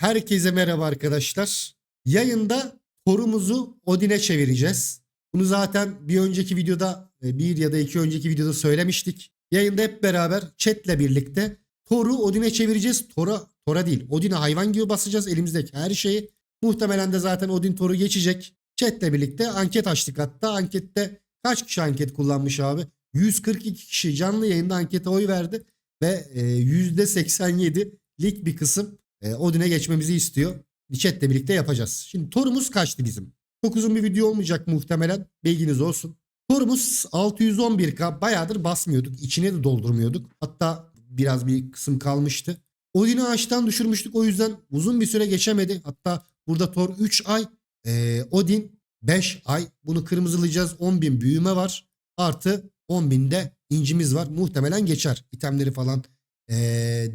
Herkese merhaba arkadaşlar. Yayında torumuzu Odin'e çevireceğiz. Bunu zaten bir önceki videoda e, bir ya da iki önceki videoda söylemiştik. Yayında hep beraber chatle birlikte Thor'u Odin'e çevireceğiz. Thor'a Thor'a değil. Odin'e hayvan gibi basacağız elimizdeki her şeyi. Muhtemelen de zaten Odin Thor'u geçecek. Chatle birlikte anket açtık hatta. Ankette kaç kişi anket kullanmış abi? 142 kişi canlı yayında ankete oy verdi ve e, %87'lik bir kısım e, Odin'e geçmemizi istiyor. Chat'le birlikte yapacağız. Şimdi torumuz kaçtı bizim? Çok uzun bir video olmayacak muhtemelen. Bilginiz olsun. Torumuz 611k bayağıdır basmıyorduk. İçine de doldurmuyorduk. Hatta biraz bir kısım kalmıştı. Odin'i ağaçtan düşürmüştük. O yüzden uzun bir süre geçemedi. Hatta burada Tor 3 ay. e, Odin 5 ay. Bunu kırmızılayacağız. 10.000 büyüme var. Artı 10.000'de incimiz var. Muhtemelen geçer. İtemleri falan e,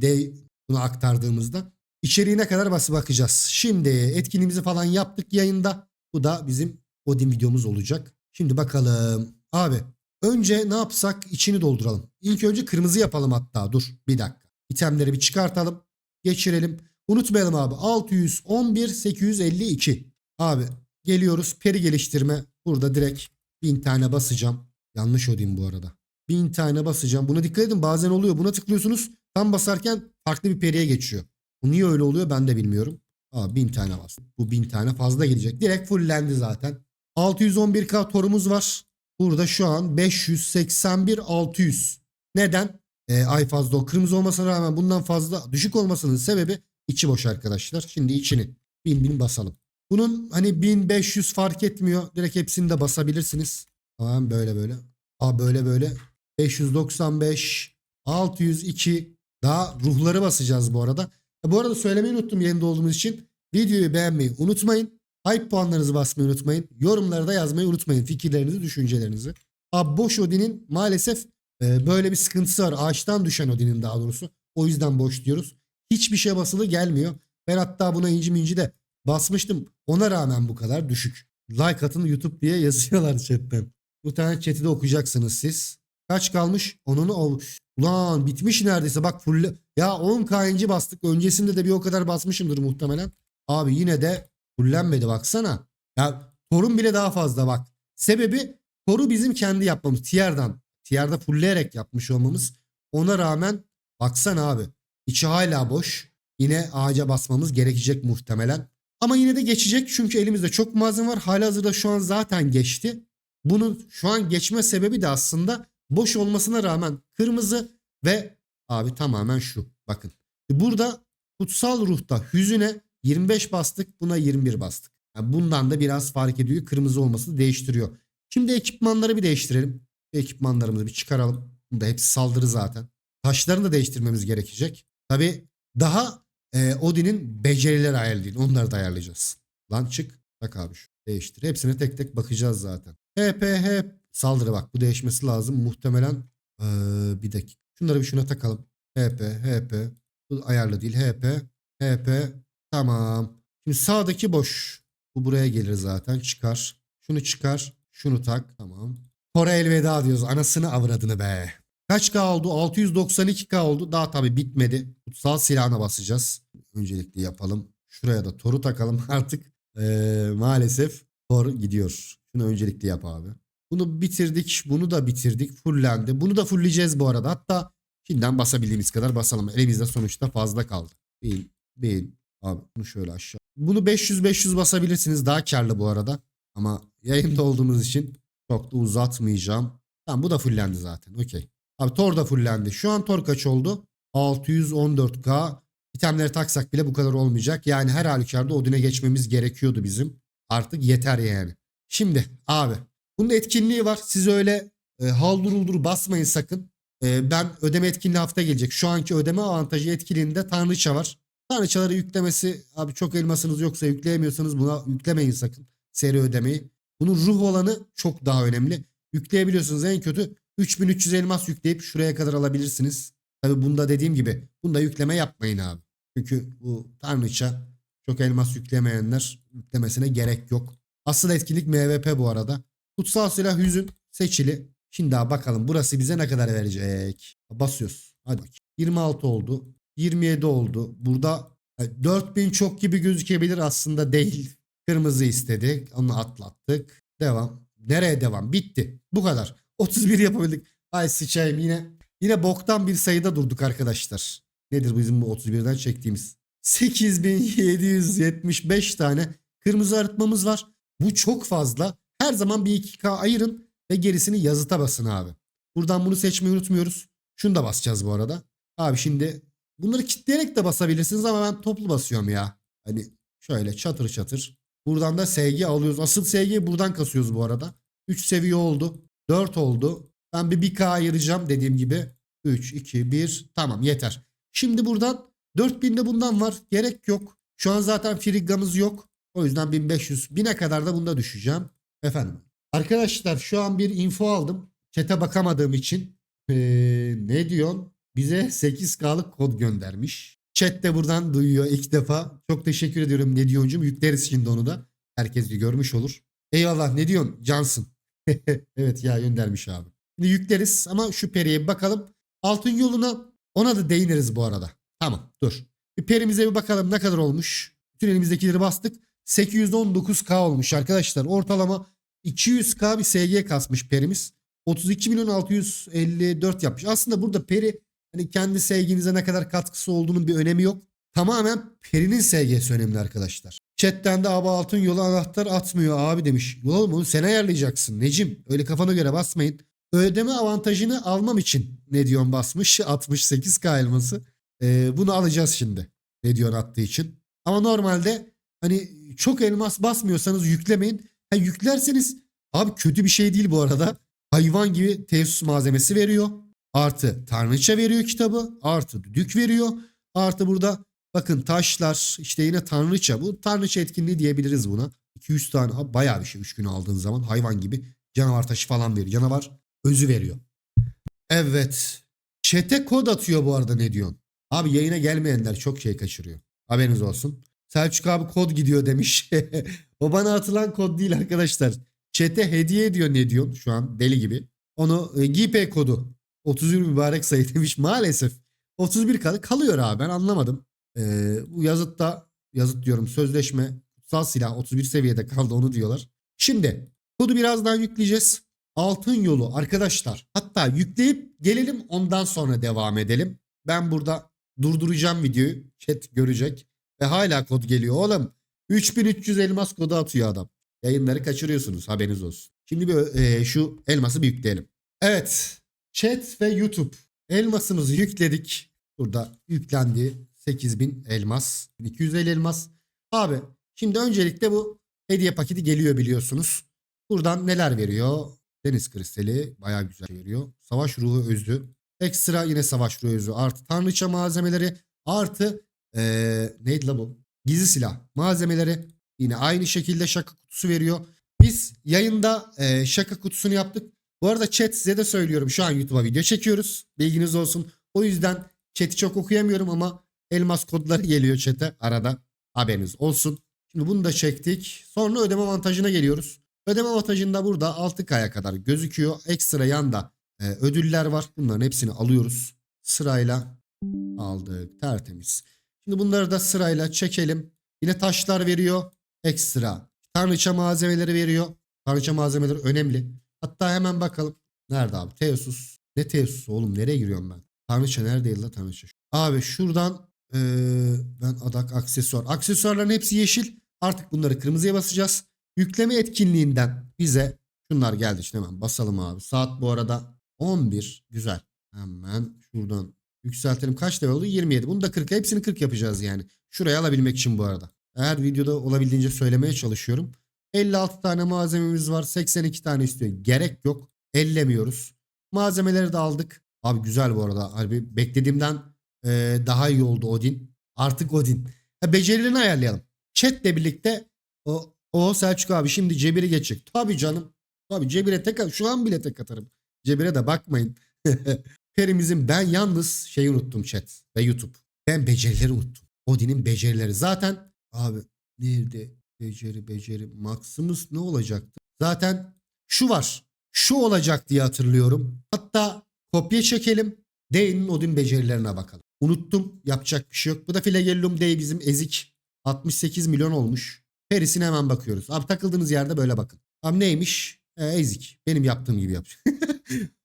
de bunu aktardığımızda. İçeriğine kadar bası bakacağız. Şimdi etkinliğimizi falan yaptık yayında. Bu da bizim Odin videomuz olacak. Şimdi bakalım. Abi önce ne yapsak içini dolduralım. İlk önce kırmızı yapalım hatta. Dur bir dakika. İtemleri bir çıkartalım. Geçirelim. Unutmayalım abi. 611 852. Abi geliyoruz. Peri geliştirme. Burada direkt 1000 tane basacağım. Yanlış Odin bu arada. 1000 tane basacağım. Buna dikkat edin. Bazen oluyor. Buna tıklıyorsunuz. Tam basarken farklı bir periye geçiyor. Bu niye öyle oluyor ben de bilmiyorum. Aa 1000 tane var. Bu 1000 tane fazla gelecek. Direkt fulllendi zaten. 611k torumuz var. Burada şu an 581 600. Neden? Ee, ay fazla o. Kırmızı olmasına rağmen bundan fazla düşük olmasının sebebi içi boş arkadaşlar. Şimdi içini 1000 bin basalım. Bunun hani 1500 fark etmiyor. Direkt hepsini de basabilirsiniz. Tamam böyle böyle. Aa böyle böyle. 595 602 daha ruhları basacağız bu arada. Ha, Bu arada söylemeyi unuttum yayında olduğumuz için. Videoyu beğenmeyi unutmayın. Hype puanlarınızı basmayı unutmayın. Yorumlarda yazmayı unutmayın. Fikirlerinizi, düşüncelerinizi. Abi boş Odin'in maalesef e, böyle bir sıkıntısı var. Ağaçtan düşen Odin'in daha doğrusu. O yüzden boş diyoruz. Hiçbir şey basılı gelmiyor. Ben hatta buna inci minci de basmıştım. Ona rağmen bu kadar düşük. Like atın YouTube diye yazıyorlar chatten. Bu tane chat'i de okuyacaksınız siz. Kaç kalmış? Onunu ol. Ulan bitmiş neredeyse. Bak full. Ya 10k inci bastık. Öncesinde de bir o kadar basmışımdır muhtemelen. Abi yine de fullenmedi baksana. Ya torun bile daha fazla bak. Sebebi toru bizim kendi yapmamız. Tier'dan. Tier'da fullleyerek yapmış olmamız. Ona rağmen baksana abi. İçi hala boş. Yine ağaca basmamız gerekecek muhtemelen. Ama yine de geçecek çünkü elimizde çok malzeme var. Halihazırda şu an zaten geçti. Bunun şu an geçme sebebi de aslında boş olmasına rağmen kırmızı ve abi tamamen şu. Bakın. Burada kutsal ruhta hüzüne 25 bastık buna 21 bastık. Yani bundan da biraz fark ediyor. Kırmızı olması değiştiriyor. Şimdi ekipmanları bir değiştirelim. Ekipmanlarımızı bir çıkaralım. Bunda hepsi saldırı zaten. Taşlarını da değiştirmemiz gerekecek. Tabi daha e, Odin'in becerileri ayarlayın. Onları da ayarlayacağız. Lan çık. Bak abi şu. Değiştir. Hepsine tek tek bakacağız zaten. HP hep saldırı bak. Bu değişmesi lazım. Muhtemelen ee, bir dakika. Şunları bir şuna takalım. HP, HP. Bu ayarlı değil. HP, HP. Tamam. Şimdi sağdaki boş. Bu buraya gelir zaten. Çıkar. Şunu çıkar. Şunu tak. Tamam. Tora elveda diyoruz. Anasını avradını be. Kaç K oldu? 692K oldu. Daha tabii bitmedi. Kutsal silahına basacağız. Öncelikli yapalım. Şuraya da Tor'u takalım artık. Ee, maalesef Tor gidiyor. Şunu öncelikli yap abi. Bunu bitirdik. Bunu da bitirdik. Fullendi. Bunu da fullleyeceğiz bu arada. Hatta şimdiden basabildiğimiz kadar basalım. Elimizde sonuçta fazla kaldı. Bin, bin. Abi bunu şöyle aşağı. Bunu 500-500 basabilirsiniz. Daha karlı bu arada. Ama yayında olduğumuz için çok da uzatmayacağım. Tamam bu da fullendi zaten. Okey. Abi Tor da fullendi. Şu an Tor kaç oldu? 614K. İtemleri taksak bile bu kadar olmayacak. Yani her halükarda Odin'e geçmemiz gerekiyordu bizim. Artık yeter yani. Şimdi abi bunun etkinliği var. Siz öyle e, haldur basmayın sakın. E, ben ödeme etkinliği hafta gelecek. Şu anki ödeme avantajı etkinliğinde tanrıça var. Tanrıçaları yüklemesi abi çok elmasınız yoksa yükleyemiyorsanız buna yüklemeyin sakın. Seri ödemeyi. Bunun ruh olanı çok daha önemli. Yükleyebiliyorsunuz en kötü 3300 elmas yükleyip şuraya kadar alabilirsiniz. Tabi bunda dediğim gibi bunda yükleme yapmayın abi. Çünkü bu tanrıça çok elmas yüklemeyenler yüklemesine gerek yok. Asıl etkinlik MVP bu arada. Kutsal silah hüzün seçili. Şimdi daha bakalım burası bize ne kadar verecek. Basıyoruz. Hadi bakayım. 26 oldu. 27 oldu. Burada Yani 4000 çok gibi gözükebilir aslında değil. Kırmızı istedi. Onu atlattık. Devam. Nereye devam? Bitti. Bu kadar. 31 yapabildik. Ay sıçayım yine. Yine boktan bir sayıda durduk arkadaşlar. Nedir bizim bu 31'den çektiğimiz? 8775 tane kırmızı arıtmamız var. Bu çok fazla. Her zaman bir 2K ayırın ve gerisini yazıta basın abi. Buradan bunu seçmeyi unutmuyoruz. Şunu da basacağız bu arada. Abi şimdi bunları kitleyerek de basabilirsiniz ama ben toplu basıyorum ya. Hani şöyle çatır çatır. Buradan da SG alıyoruz. Asıl SG'yi buradan kasıyoruz bu arada. 3 seviye oldu. 4 oldu. Ben bir 1K ayıracağım dediğim gibi. 3, 2, 1. Tamam yeter. Şimdi buradan 4000'de bundan var. Gerek yok. Şu an zaten friggamız yok. O yüzden 1500. 1000'e kadar da bunda düşeceğim. Efendim. Arkadaşlar şu an bir info aldım. Çete bakamadığım için. Ee, ne diyorsun? Bize 8K'lık kod göndermiş. Chat de buradan duyuyor ilk defa. Çok teşekkür ediyorum ne diyorcum. Yükleriz şimdi onu da. Herkes görmüş olur. Eyvallah ne diyorsun? Cansın. evet ya göndermiş abi. Şimdi yükleriz ama şu periye bir bakalım. Altın yoluna ona da değiniriz bu arada. Tamam dur. Bir perimize bir bakalım ne kadar olmuş. Bütün elimizdekileri bastık. 819K olmuş arkadaşlar. Ortalama 200K bir SG kasmış perimiz. 32 milyon 654 yapmış. Aslında burada peri hani kendi SG'nize ne kadar katkısı olduğunun bir önemi yok. Tamamen perinin SG'si önemli arkadaşlar. Chatten de abi altın yolu anahtar atmıyor abi demiş. Oğlum onu sen ayarlayacaksın Necim. Öyle kafana göre basmayın. Ödeme avantajını almam için ne diyorsun basmış 68k elması. Ee, bunu alacağız şimdi. Ne diyorsun attığı için. Ama normalde hani çok elmas basmıyorsanız yüklemeyin. Ha, yüklerseniz abi kötü bir şey değil bu arada. Hayvan gibi tesis malzemesi veriyor. Artı tanrıça veriyor kitabı. Artı düdük veriyor. Artı burada bakın taşlar işte yine tanrıça. Bu tanrıça etkinliği diyebiliriz buna. 200 tane ha, bayağı bir şey 3 gün aldığın zaman hayvan gibi canavar taşı falan veriyor. Canavar özü veriyor. Evet. Çete kod atıyor bu arada ne diyorsun? Abi yayına gelmeyenler çok şey kaçırıyor. Haberiniz olsun. Selçuk abi kod gidiyor demiş. o bana atılan kod değil arkadaşlar. Çete hediye ediyor ne diyorsun şu an deli gibi. Onu e, GP kodu 31 mübarek sayı demiş maalesef. 31 kal kalıyor abi ben anlamadım. Ee, bu yazıtta yazıt diyorum sözleşme kutsal silah 31 seviyede kaldı onu diyorlar. Şimdi kodu birazdan yükleyeceğiz. Altın yolu arkadaşlar. Hatta yükleyip gelelim ondan sonra devam edelim. Ben burada durduracağım videoyu. Chat görecek. Ve hala kod geliyor oğlum. 3300 elmas kodu atıyor adam. Yayınları kaçırıyorsunuz haberiniz olsun. Şimdi bir, e, şu elması bir yükleyelim. Evet. Chat ve YouTube. Elmasımızı yükledik. Burada yüklendi. 8000 elmas. 250 elmas. Abi şimdi öncelikle bu hediye paketi geliyor biliyorsunuz. Buradan neler veriyor? Deniz kristali bayağı güzel veriyor. Savaş ruhu özü. Ekstra yine savaş ruhu özü. Artı tanrıça malzemeleri. Artı ee, neydi la bu? Gizli silah malzemeleri. Yine aynı şekilde şaka kutusu veriyor. Biz yayında e, şaka kutusunu yaptık. Bu arada chat size de söylüyorum. Şu an YouTube'a video çekiyoruz. Bilginiz olsun. O yüzden chat'i çok okuyamıyorum ama elmas kodları geliyor chat'e arada. Haberiniz olsun. Şimdi bunu da çektik. Sonra ödeme avantajına geliyoruz. Ödeme avantajında burada 6K'ya kadar gözüküyor. Ekstra yanda e, ödüller var. Bunların hepsini alıyoruz. Sırayla aldık. Tertemiz. Şimdi bunları da sırayla çekelim. Yine taşlar veriyor. Ekstra. Tanrıça malzemeleri veriyor. Tanrıça malzemeleri önemli. Hatta hemen bakalım. Nerede abi? Teosus. Ne Teosus oğlum? Nereye giriyorum ben? Tanrıça neredeydi la Tanrıça? Abi şuradan ee, ben adak aksesuar. Aksesuarların hepsi yeşil. Artık bunları kırmızıya basacağız. Yükleme etkinliğinden bize şunlar geldi işte hemen basalım abi. Saat bu arada 11. Güzel. Hemen şuradan yükseltelim. Kaç level oldu? 27. Bunu da 40. Hepsini 40 yapacağız yani. Şuraya alabilmek için bu arada. Her videoda olabildiğince söylemeye çalışıyorum. 56 tane malzememiz var. 82 tane istiyor. Gerek yok. Ellemiyoruz. Malzemeleri de aldık. Abi güzel bu arada. Harbi beklediğimden e, daha iyi oldu Odin. Artık Odin. Ha, becerilerini ayarlayalım. Chat'le birlikte o, o Selçuk abi şimdi Cebir'i geçecek. Tabii canım. Tabii Cebir'e tek şu an bile tek atarım. Cebir'e de bakmayın. Perimizin ben yalnız şeyi unuttum chat ve YouTube. Ben becerileri unuttum. Odin'in becerileri. Zaten abi nerede beceri beceri Maximus ne olacaktı? Zaten şu var. Şu olacak diye hatırlıyorum. Hatta kopya çekelim. Dane'in Odin becerilerine bakalım. Unuttum. Yapacak bir şey yok. Bu da Flagellum Day bizim ezik. 68 milyon olmuş. Perisine hemen bakıyoruz. Abi takıldığınız yerde böyle bakın. Abi neymiş? E, ezik. Benim yaptığım gibi yap.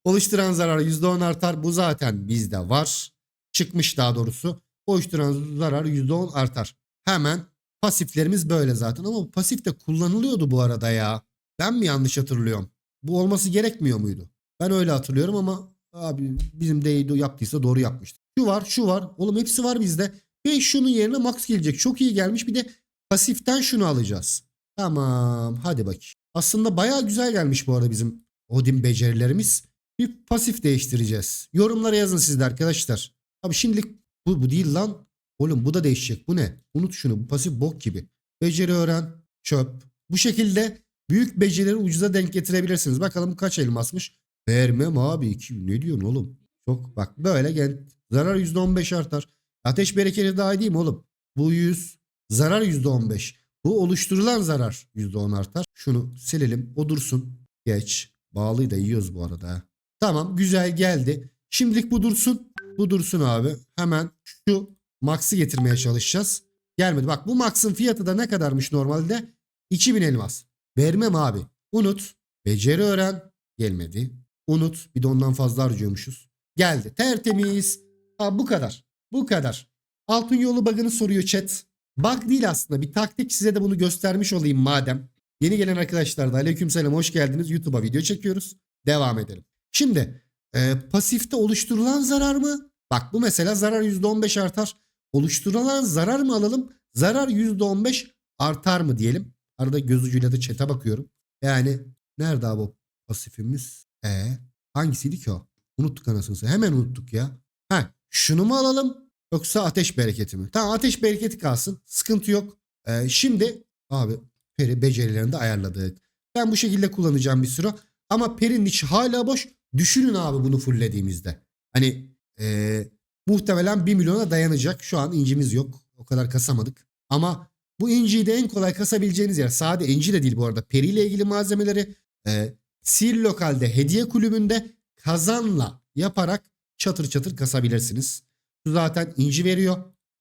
Oluşturan zarar %10 artar. Bu zaten bizde var. Çıkmış daha doğrusu. Oluşturan zarar %10 artar. Hemen pasiflerimiz böyle zaten. Ama bu pasif de kullanılıyordu bu arada ya. Ben mi yanlış hatırlıyorum? Bu olması gerekmiyor muydu? Ben öyle hatırlıyorum ama abi bizim Deydo yaptıysa doğru yapmıştı. Şu var şu var. Oğlum hepsi var bizde. Ve şunun yerine max gelecek. Çok iyi gelmiş. Bir de pasiften şunu alacağız. Tamam hadi bakayım. Aslında baya güzel gelmiş bu arada bizim Odin becerilerimiz. Bir pasif değiştireceğiz. Yorumlara yazın siz de arkadaşlar. Abi şimdilik bu, bu değil lan. Oğlum bu da değişecek. Bu ne? Unut şunu. Bu pasif bok gibi. Beceri öğren. Çöp. Bu şekilde büyük becerileri ucuza denk getirebilirsiniz. Bakalım kaç elmasmış. Vermem abi. İki, ne diyorsun oğlum? Çok bak böyle gel. Zarar %15 artar. Ateş bereketi daha değil mi oğlum? Bu 100. Zarar %15. Bu oluşturulan zarar %10 artar. Şunu silelim. O dursun. Geç. Bağlıyı da yiyoruz bu arada. Tamam güzel geldi. Şimdilik bu dursun. Bu dursun abi. Hemen şu max'ı getirmeye çalışacağız. Gelmedi. Bak bu max'ın fiyatı da ne kadarmış normalde? 2000 elmas. Vermem abi. Unut. Beceri öğren. Gelmedi. Unut. Bir de ondan fazla harcıyormuşuz. Geldi. Tertemiz. Ha, bu kadar. Bu kadar. Altın yolu bug'ını soruyor chat. Bug değil aslında. Bir taktik size de bunu göstermiş olayım madem. Yeni gelen arkadaşlar da aleykümselam hoş geldiniz. YouTube'a video çekiyoruz. Devam edelim. Şimdi e, pasifte oluşturulan zarar mı? Bak bu mesela zarar %15 artar. Oluşturulan zarar mı alalım? Zarar %15 artar mı diyelim. Arada göz ucuyla da chat'e bakıyorum. Yani nerede abi o pasifimiz? E hangisiydi ki o? Unuttuk anasını. Hemen unuttuk ya. Ha şunu mu alalım yoksa ateş bereketi mi? Tamam ateş bereketi kalsın. Sıkıntı yok. Ee, şimdi abi peri becerilerini de ayarladık. Ben bu şekilde kullanacağım bir süre. Ama perinin içi hala boş. Düşünün abi bunu fulllediğimizde. Hani ee, muhtemelen 1 milyona dayanacak. Şu an incimiz yok. O kadar kasamadık. Ama bu inciyi de en kolay kasabileceğiniz yer. Sade inci de değil bu arada. Peri ile ilgili malzemeleri e, Sihirli Lokal'de hediye kulübünde kazanla yaparak çatır çatır kasabilirsiniz. Bu zaten inci veriyor.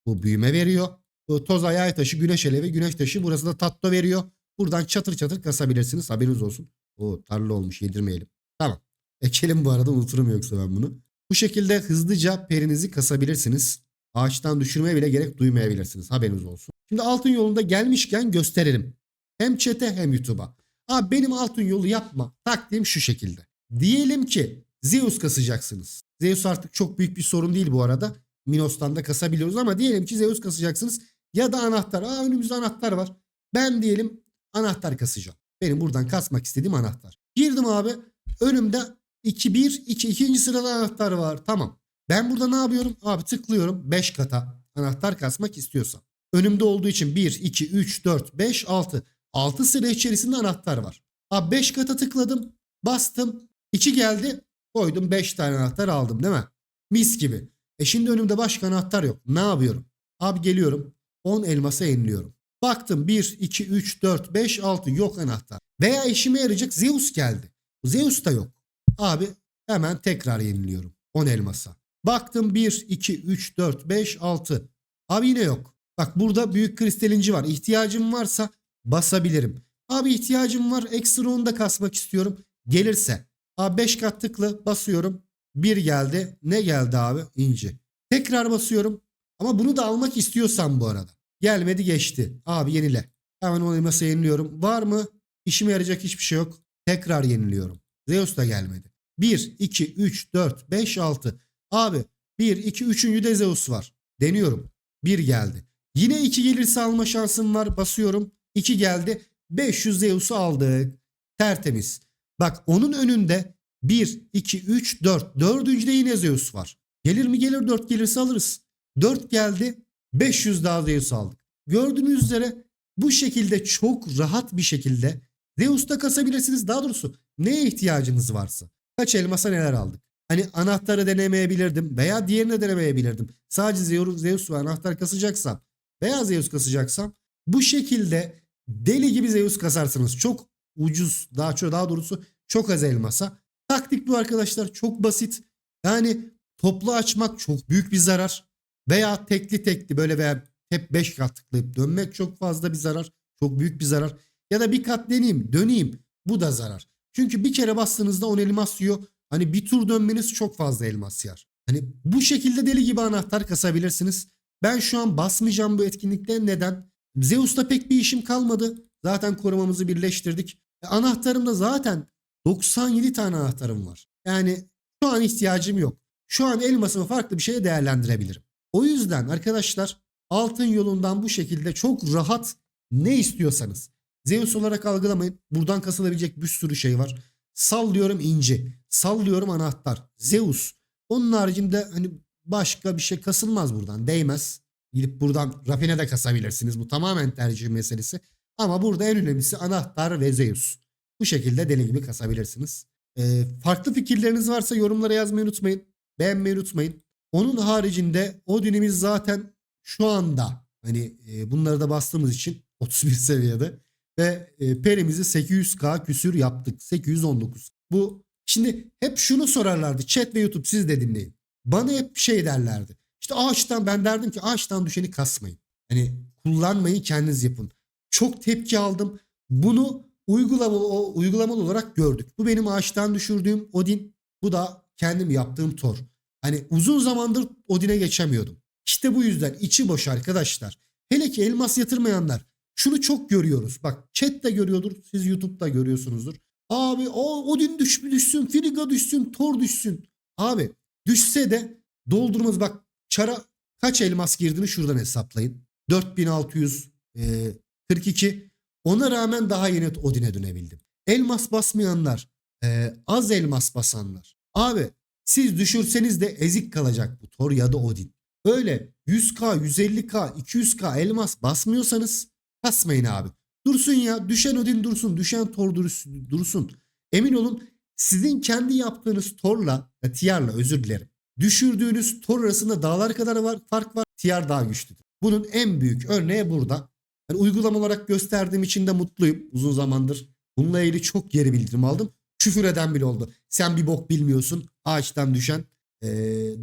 Bu büyüme veriyor. Bu toz ayağı taşı, güneş alevi, güneş taşı. Burası da tatlı veriyor. Buradan çatır çatır kasabilirsiniz. Haberiniz olsun. O tarla olmuş yedirmeyelim. Tamam. Ekelim bu arada unuturum yoksa ben bunu. Bu şekilde hızlıca perinizi kasabilirsiniz. Ağaçtan düşürmeye bile gerek duymayabilirsiniz. Haberiniz olsun. Şimdi altın yolunda gelmişken gösterelim. Hem chat'e hem YouTube'a. Abi benim altın yolu yapma. Taktiğim şu şekilde. Diyelim ki Zeus kasacaksınız. Zeus artık çok büyük bir sorun değil bu arada. Minos'tan da kasabiliyoruz ama diyelim ki Zeus kasacaksınız. Ya da anahtar. Aa önümüzde anahtar var. Ben diyelim anahtar kasacağım. Benim buradan kasmak istediğim anahtar. Girdim abi. Önümde 2 1 2 ikinci sırada anahtar var. Tamam. Ben burada ne yapıyorum? Abi tıklıyorum 5 kata anahtar kasmak istiyorsam. Önümde olduğu için 1 2 3 4 5 6 6 sıra içerisinde anahtar var. Abi 5 kata tıkladım. Bastım. 2 geldi. Koydum 5 tane anahtar aldım değil mi? Mis gibi. E şimdi önümde başka anahtar yok. Ne yapıyorum? Abi geliyorum. 10 elmasa yeniliyorum. Baktım 1, 2, 3, 4, 5, 6 yok anahtar. Veya işime yarayacak Zeus geldi. Zeus da yok. Abi hemen tekrar yeniliyorum. 10 elmasa. Baktım 1, 2, 3, 4, 5, 6. Abi yine yok. Bak burada büyük kristalinci var. İhtiyacım varsa basabilirim. Abi ihtiyacım var. Ekstra onu da kasmak istiyorum. Gelirse. Abi 5 kat tıklı basıyorum. 1 geldi. Ne geldi abi? İnci. Tekrar basıyorum. Ama bunu da almak istiyorsam bu arada. Gelmedi geçti. Abi yenile. Hemen onu masa yeniliyorum. Var mı? İşime yarayacak hiçbir şey yok. Tekrar yeniliyorum. Zeus da gelmedi. 1, 2, 3, 4, 5, 6. Abi 1, 2, 3. de Zeus var. Deniyorum. 1 geldi. Yine 2 gelirse alma şansım var. Basıyorum. 2 geldi. 500 Zeus'u aldık. Tertemiz. Bak onun önünde 1, 2, 3, 4. Dördüncüde yine Zeus var. Gelir mi gelir 4 gelirse alırız. 4 geldi. 500 daha Zeus aldık. Gördüğünüz üzere bu şekilde çok rahat bir şekilde Zeus'ta kasabilirsiniz. Daha doğrusu neye ihtiyacınız varsa. Kaç elmasa neler aldık. Hani anahtarı denemeyebilirdim veya diğerini denemeyebilirdim. Sadece Zeus, ve anahtar kasacaksam veya Zeus kasacaksam bu şekilde deli gibi Zeus kasarsınız. Çok ucuz daha çok daha doğrusu çok az elmasa. Taktik bu arkadaşlar çok basit. Yani toplu açmak çok büyük bir zarar. Veya tekli tekli böyle veya hep 5 kat dönmek çok fazla bir zarar. Çok büyük bir zarar. Ya da bir kat deneyeyim döneyim bu da zarar. Çünkü bir kere bastığınızda 10 elmas yiyor. Hani bir tur dönmeniz çok fazla elmas yer. Hani bu şekilde deli gibi anahtar kasabilirsiniz. Ben şu an basmayacağım bu etkinlikte. Neden? Zeus'ta pek bir işim kalmadı. Zaten korumamızı birleştirdik. E, anahtarımda zaten 97 tane anahtarım var. Yani şu an ihtiyacım yok. Şu an elmasımı farklı bir şeye değerlendirebilirim. O yüzden arkadaşlar altın yolundan bu şekilde çok rahat ne istiyorsanız. Zeus olarak algılamayın. Buradan kasılabilecek bir sürü şey var. Sallıyorum inci. Sallıyorum anahtar. Zeus. Onun haricinde hani başka bir şey kasılmaz buradan. Değmez. Gidip buradan rafine de kasabilirsiniz. Bu tamamen tercih meselesi. Ama burada en önemlisi anahtar ve Zeus. Bu şekilde deli gibi kasabilirsiniz. Ee, farklı fikirleriniz varsa yorumlara yazmayı unutmayın. Beğenmeyi unutmayın. Onun haricinde Odin'imiz zaten şu anda hani e, bunları da bastığımız için 31 seviyede ve e, perimizi 800k küsür yaptık. 819. Bu şimdi hep şunu sorarlardı. Chat ve YouTube siz de dinleyin. Bana hep şey derlerdi. İşte ağaçtan ben derdim ki ağaçtan düşeni kasmayın. Hani kullanmayı kendiniz yapın. Çok tepki aldım. Bunu uygulamalı, uygulamalı olarak gördük. Bu benim ağaçtan düşürdüğüm Odin. Bu da kendim yaptığım Thor. Hani uzun zamandır Odin'e geçemiyordum. İşte bu yüzden içi boş arkadaşlar. Hele ki elmas yatırmayanlar. Şunu çok görüyoruz. Bak chat de görüyordur. Siz YouTube'da görüyorsunuzdur. Abi o Odin düş, düşsün, Frigga düşsün, Thor düşsün. Abi düşse de doldurmaz. Bak çara kaç elmas girdiğini şuradan hesaplayın. 4642. Ona rağmen daha yeni Odin'e dönebildim. Elmas basmayanlar, e, az elmas basanlar. Abi siz düşürseniz de ezik kalacak bu Thor ya da Odin. Öyle 100k, 150k, 200k elmas basmıyorsanız basmayın abi. Dursun ya. Düşen Odin dursun. Düşen Thor dursun. Emin olun sizin kendi yaptığınız Thor'la, e, Tier'la özür dilerim. Düşürdüğünüz Thor arasında dağlar kadar var, fark var. Tier daha güçlüdür. Bunun en büyük örneği burada. Yani uygulama olarak gösterdiğim için de mutluyum. Uzun zamandır bununla ilgili çok geri bildirim aldım. Küfür eden bile oldu. Sen bir bok bilmiyorsun. Ağaçtan düşen ee,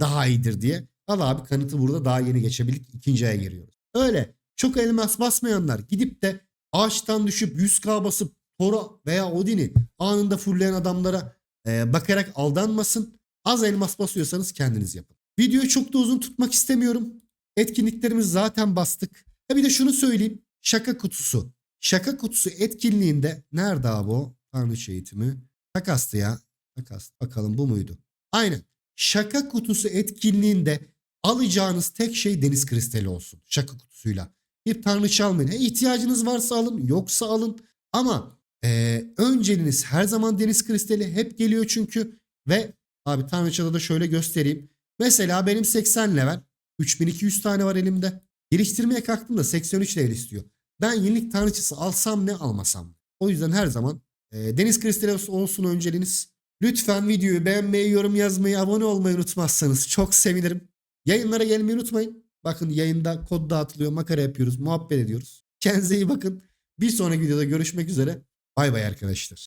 daha iyidir diye. Al abi kanıtı burada daha yeni geçebildik. ikinci aya giriyoruz. Öyle çok elmas basmayanlar gidip de ağaçtan düşüp 100k basıp Thor'a veya Odin'i anında fullleyen adamlara e, bakarak aldanmasın. Az elmas basıyorsanız kendiniz yapın. Videoyu çok da uzun tutmak istemiyorum. Etkinliklerimizi zaten bastık. Ha bir de şunu söyleyeyim. Şaka kutusu. Şaka kutusu etkinliğinde nerede abi o? Tanrıç eğitimi. Takastı ya. Takast. Bakalım bu muydu? Aynen. Şaka kutusu etkinliğinde alacağınız tek şey deniz kristali olsun. Şaka kutusuyla. Bir tanrıça almayın. E, ihtiyacınız varsa alın. Yoksa alın. Ama e, önceliğiniz her zaman deniz kristali hep geliyor çünkü. Ve abi tanrıçada da şöyle göstereyim. Mesela benim 80 level. 3200 tane var elimde. Geliştirmeye kalktığımda 83 level istiyor. Ben yenilik tanrıçası alsam ne almasam. O yüzden her zaman e, deniz kristali olsun önceliğiniz. Lütfen videoyu beğenmeyi, yorum yazmayı, abone olmayı unutmazsanız çok sevinirim. Yayınlara gelmeyi unutmayın. Bakın yayında kod dağıtılıyor, makara yapıyoruz, muhabbet ediyoruz. Kendinize iyi bakın. Bir sonraki videoda görüşmek üzere. Bay bay arkadaşlar.